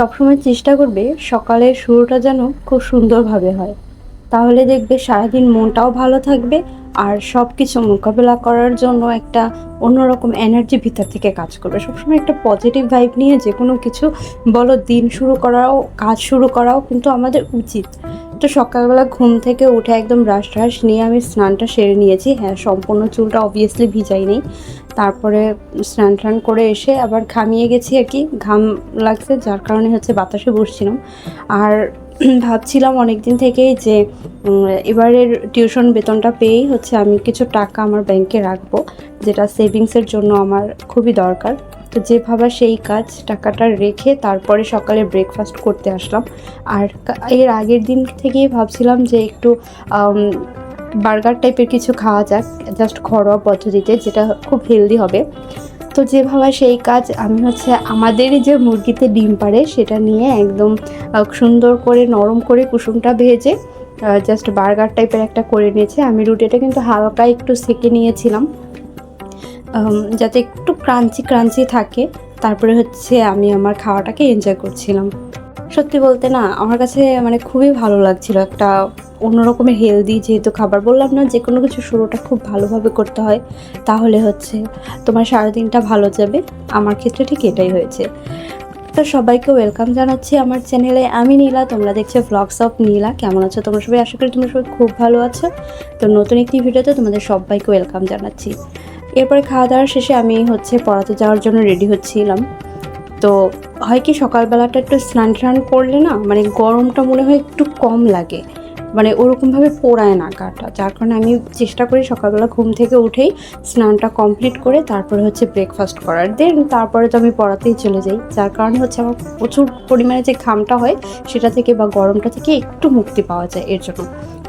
সবসময় চেষ্টা করবে সকালের শুরুটা যেন খুব সুন্দরভাবে হয়। তাহলে দেখবে সারাদিন মনটাও ভালো থাকবে আর সব কিছু মোকাবেলা করার জন্য একটা অন্যরকম এনার্জি ভিতর থেকে কাজ করবে। সবসময় একটা পজিটিভ ভাইব নিয়ে যে কোনো কিছু বলো, দিন শুরু করাও, কাজ শুরু করাও কিন্তু আমাদের উচিত। তো সকালবেলা ঘুম থেকে উঠে একদম রাশ রাশ নিয়ে আমি স্নানটা সেরে নিয়েছি। হ্যাঁ সম্পূর্ণ চুলটা অবভিয়াসলি ভিজাই নেই। তারপরে স্নান টান করে এসে আবার ঘামিয়ে গেছি আর কি। ঘাম লাগছে, যার কারণে হচ্ছে বাতাসে বসছিলাম। আর ভাবছিলাম অনেক দিন থেকেই যে এবারের টিউশন বেতনটা পেয়েই হচ্ছে আমি কিছু টাকা আমার ব্যাংকে রাখব, যেটা সেভিংসের জন্য আমার খুবই দরকার। তো যে ভাবা সেই কাজ টাকাটা রেখে তারপরে সকালে ব্রেকফাস্ট করতে আসলাম। আর এর আগের দিন থেকেই ভাবছিলাম যে একটু বার্গার টাইপের কিছু খাওয়া যাক জাস্ট ঘরোয়া পদ্ধতিতে, যেটা খুব হেলদি হবে। তো যে ভাবা সেই কাজ, আমি হচ্ছে আমাদেরই যে মুরগিতে ডিম পারে সেটা নিয়ে একদম সুন্দর করে নরম করে কুসুমটা ভেজে জাস্ট বার্গার টাইপের একটা করে নিয়েছে। আমি রুটিটা কিন্তু হালকা একটু সেকে নিয়েছিলাম। যাতে একটু ক্রাঞ্চি ক্রাঞ্চি থাকে। তারপরে হচ্ছে আমি আমার খাওয়াটাকে এনজয় করছিলাম। সত্যি বলতে না, আমার কাছে মানে খুবই ভালো লাগছিল একটা অন্যরকমের হেলদি যেহেতু খাবার। বললাম না যে কোনো কিছু শুরুটা খুব ভালোভাবে করতে হয়, তাহলে হচ্ছে তোমার সারাদিনটা ভালো যাবে। আমার ক্ষেত্রে ঠিক এটাই হয়েছে। তো সবাইকে ওয়েলকাম জানাচ্ছি আমার চ্যানেলে আমি নীলা, তোমরা দেখছ ভ্লগস অফ নীলা। কেমন আছো তোমরা সবাই? আশা করি তোমরা সবাই খুব ভালো আছো। তো নতুন একটি ভিডিওতে তোমাদের সবাইকে ওয়েলকাম জানাচ্ছি। এরপরে খাওয়া দাওয়ার শেষে আমি হচ্ছে পড়াতে যাওয়ার জন্য রেডি হচ্ছিলাম। তো হয় কি সকালবেলাটা একটু স্নান টান করলে না মানে গরমটা মনে হয় একটু কম লাগে। মানে ওরকমভাবে পোড়ায় না গাটা। যার কারণে আমি চেষ্টা করি সকালবেলা ঘুম থেকে উঠেই স্নানটা কমপ্লিট করে তারপরে হচ্ছে ব্রেকফাস্ট করার। দেন তারপরে তো আমি পড়াতেই চলে যাই। যার কারণে হচ্ছে আমার প্রচুর পরিমাণে যে ঘামটা হয় সেটা থেকে বা গরমটা থেকে একটু মুক্তি পাওয়া যায় এর জন্য।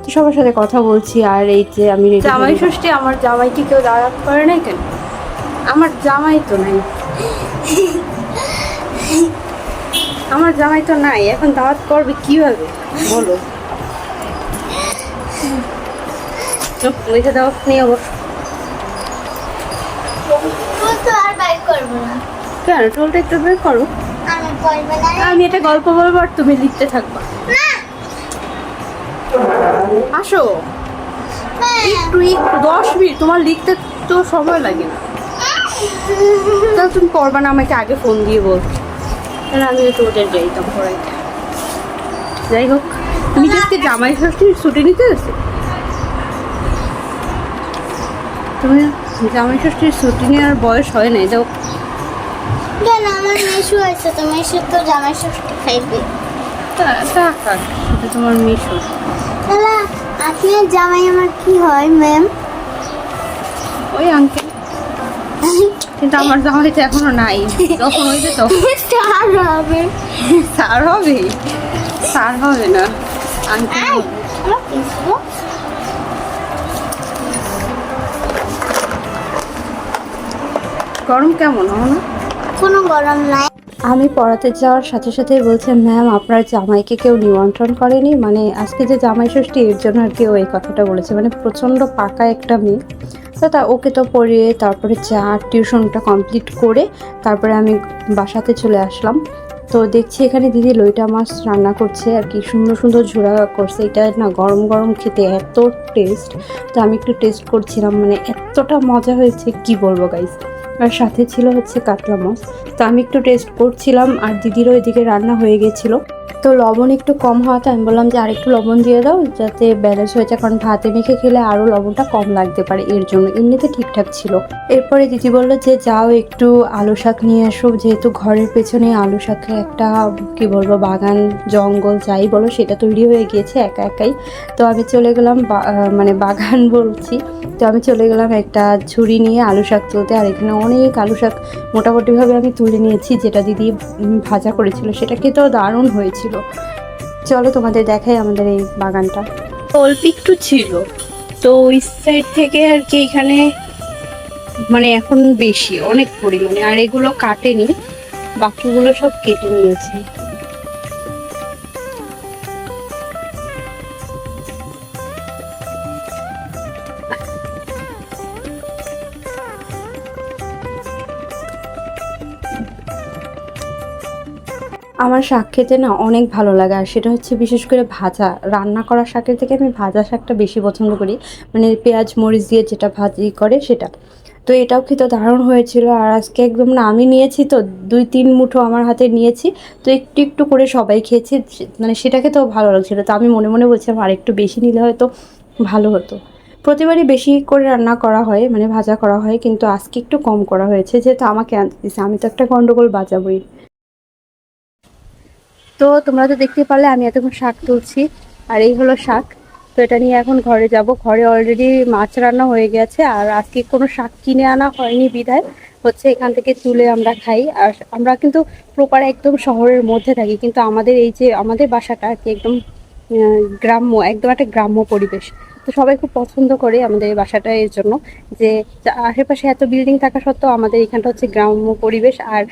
তো সবার সাথে কথা বলছি আর এই যে আমি জামাই ষষ্ঠী আমার জামাইকে কেউ দাঁড়াত করে নাই কেন? আমার জামাই তো নাই। আমার জামাই তো নাই। এখন দাওয়াত করবে কীভাবে? বলো। ওইটা দাওয়াত নিয়ে তো না। কেন? টোলটা একটু বের করো। আমি এটা গল্প বলব আর তুমি লিখতে থাকবা। আসো। হ্যাঁ। একটু একটু দশ মিনিট। তোমার লিখতে তো সময় লাগে না। তাহলে তুমি করবা না আমাকে আগে ফোন দিয়ে বল। তাহলে আমি ওদের যাইতাম পড়াইতে যাই হোক তুমি কি আজকে জামাই ষষ্ঠীর ছুটি নিতে গেছো তুমি জামাই ষষ্ঠীর ছুটি নেওয়ার বয়স হয় নাই যাও। কেন? আমার মেশু হয়েছে তো মেশু তো জামাই ষষ্ঠী খাইবে। টাকা তোমার মিশো। তাহলে আপনার জামাই আমার কি হয় ম্যাম ওই আঙ্কেল কিন্তু আমার জামাই তো এখনও নাই। যখন হইবে তখন। স্টার হবে। সার হবে? সার হবে না। আঙ্কেল গরম কেমন না কোনো গরম নাই। আমি পড়াতে যাওয়ার সাথে সাথে বলছে ম্যাম আপনার জামাইকে কেউ নিমন্ত্রণ করেনি। মানে আজকে যে জামাই ষষ্ঠী এর জন্য আর কি ও এই কথাটা বলেছে। মানে প্রচণ্ড পাকা একটা মেয়ে। তো তা ওকে তো পড়িয়ে তারপরে চা টিউশনটা কমপ্লিট করে তারপরে আমি বাসাতে চলে আসলাম। তো দেখছি এখানে দিদি লইটা মাছ রান্না করছে আর কি সুন্দর সুন্দর ঝোড়া করছে। এটা না গরম গরম খেতে এত টেস্ট। তো আমি একটু টেস্ট করছিলাম মানে এতটা মজা হয়েছে কি বলব গাইস আর সাথে ছিল হচ্ছে কাতলা মাছ। তো আমি একটু টেস্ট করছিলাম আর দিদিরও এদিকে রান্না হয়ে গেছিল। তো লবণ একটু কম হওয়াতে আমি বললাম যে আরেকটু লবণ দিয়ে দাও, যাতে ব্যালেন্স হয়ে যায়। কারণ ভাতে মেখে খেলে আরও লবণটা কম লাগতে পারে এর জন্য। এমনিতে ঠিকঠাক ছিল। এরপরে দিদি বলল যে, যাও একটু আলু শাক নিয়ে আসো। যেহেতু ঘরের পেছনে আলু শাকের একটা, কি বলব, বাগান, জঙ্গল, যাই বলো, সেটা তৈরি হয়ে গিয়েছে একা একাই। তো আমি চলে গেলাম মানে বাগান বলছি। তো আমি চলে গেলাম একটা ঝুড়ি নিয়ে আলু শাক তুলতে। আর এখানে অনেক আলু শাক মোটামুটিভাবে আমি তুলে নিয়েছি, যেটা দিদি ভাজা করেছিল। সেটা খেতেও দারুণ হয়েছিল চলো তোমাদের দেখাই আমাদের এই বাগানটা। অল্প একটু ছিল। তো ওই সাইড থেকে আর কি এখানে মানে এখন বেশি, অনেক পরিমাণে। আর এগুলো কাটেনি, বাকিগুলো সব কেটে নিয়েছে। আমার শাক খেতে না অনেক ভালো লাগে। আর সেটা হচ্ছে বিশেষ করে ভাজা। রান্না করা শাকের থেকে আমি ভাজা শাকটা বেশি পছন্দ করি। মানে পেঁয়াজ, মরিচ দিয়ে যেটা ভাজি করে সেটা। তো এটাও খেতে দারুণ হয়েছিল। আর আজকে একদম না আমি নিয়েছি তো, দুই তিন মুঠো আমার হাতে নিয়েছি। তো একটু একটু করে সবাই খেয়েছি। মানে সেটা খেতেও ভালো লাগছিল। তো আমি মনে মনে বলছিলাম, আর একটু বেশি নিলে হয়তো ভালো হতো। প্রতিবারই বেশি করে রান্না করা হয় মানে ভাজা করা হয়। কিন্তু আজকে একটু কম করা হয়েছে। যেহেতু আমাকে আনতে দিচ্ছে আমি তো একটা গন্ডগোল বাজাবই। তো তোমরা তো দেখতে পারলে, আমি এতক্ষণ শাক তুলছি। আর এই হলো শাক। তো এটা নিয়ে এখন ঘরে যাব। ঘরে অলরেডি মাছ রান্না হয়ে গেছে। আর আজকে কোনো শাক কিনে আনা হয়নি বিদায় হচ্ছে এখান থেকে তুলে আমরা খাই। আর আমরা কিন্তু প্রপার একদম শহরের মধ্যে থাকি। কিন্তু আমাদের এই যে, আমাদের বাসাটা আর কি একদম গ্রাম্য, একদম একটা গ্রাম্য পরিবেশ। তো সবাই খুব পছন্দ করে আমাদের বাসাটা এর জন্য যে আশেপাশে এত বিল্ডিং থাকা সত্ত্বেও আমাদের এখানটা হচ্ছে গ্রাম্য পরিবেশ। আর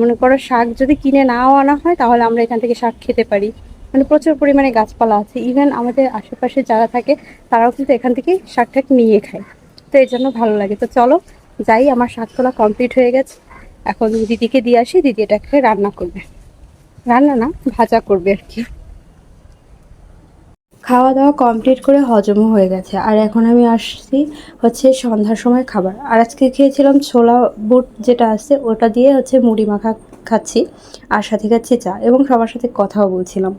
মনে করো শাক যদি কিনে নাও আনা হয়, তাহলে আমরা এখান থেকে শাক খেতে পারি। মানে প্রচুর পরিমাণে গাছপালা আছে। ইভেন আমাদের আশেপাশে যারা থাকে, তারাও কিন্তু এখান থেকে শাক টাক নিয়ে খায়। তো এই জন্য ভালো লাগে। তো চলো, যাই, আমার শাক তোলা কমপ্লিট হয়ে গেছে। এখন দিদিকে দিয়ে আসি। দিদি এটাকে রান্না করবে। রান্না না, ভাজা করবে আর কি। খাওয়া দাওয়া কমপ্লিট করে হজমও হয়ে গেছে। আর এখন আমি আসছি হচ্ছে সন্ধ্যার সময় খাবার। আর আজকে খেয়েছিলাম ছোলা বুট যেটা আছে, ওটা দিয়ে হচ্ছে মুড়ি মাখা খাচ্ছি, আর সাথে খাচ্ছি চা এবং সবার সাথে কথাও বলছিলাম।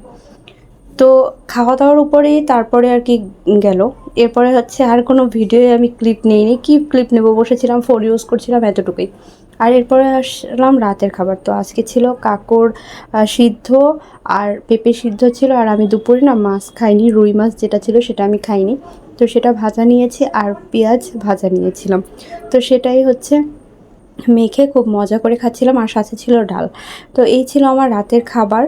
তো খাওয়া দাওয়ার উপরেই তারপরে আর কি গেল। এরপরে হচ্ছে আর কোনো ভিডিও আমি ক্লিপ নিইনি। কি ক্লিপ নেব? বসেছিলাম ফোন ইউজ করছিলাম, এতটুকুই। আর এরপরে আসলাম রাতের খাবার। তো আজকে ছিল কাকর সিদ্ধ আর পেঁপে সিদ্ধ ছিল আর আমি দুপুরে না মাছ খাইনি, রুই মাছ যেটা ছিল সেটা আমি খাইনি। তো সেটা ভাজা নিয়েছি আর পেঁয়াজ ভাজা নিয়েছিলাম। তো সেটাই হচ্ছে মেখে খুব মজা করে খাচ্ছিলাম আর সাথে ছিল ডাল। তো এই ছিল আমার রাতের খাবার।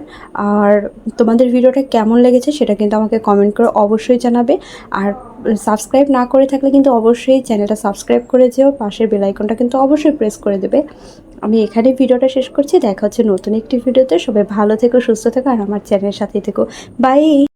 আর তোমাদের ভিডিওটা কেমন লেগেছে সেটা কিন্তু আমাকে কমেন্ট করে অবশ্যই জানাবে। আর সাবস্ক্রাইব না করে থাকলে কিন্তু অবশ্যই চ্যানেলটা সাবস্ক্রাইব করে যেও। পাশের বেল আইকনটা কিন্তু অবশ্যই প্রেস করে দেবে। আমি এখানে ভিডিওটা শেষ করছি। দেখা হচ্ছে নতুন একটি ভিডিওতে। সবাই ভালো থেকো, সুস্থ থেকো আর আমার চ্যানেলের সাথেই থেকো। বাই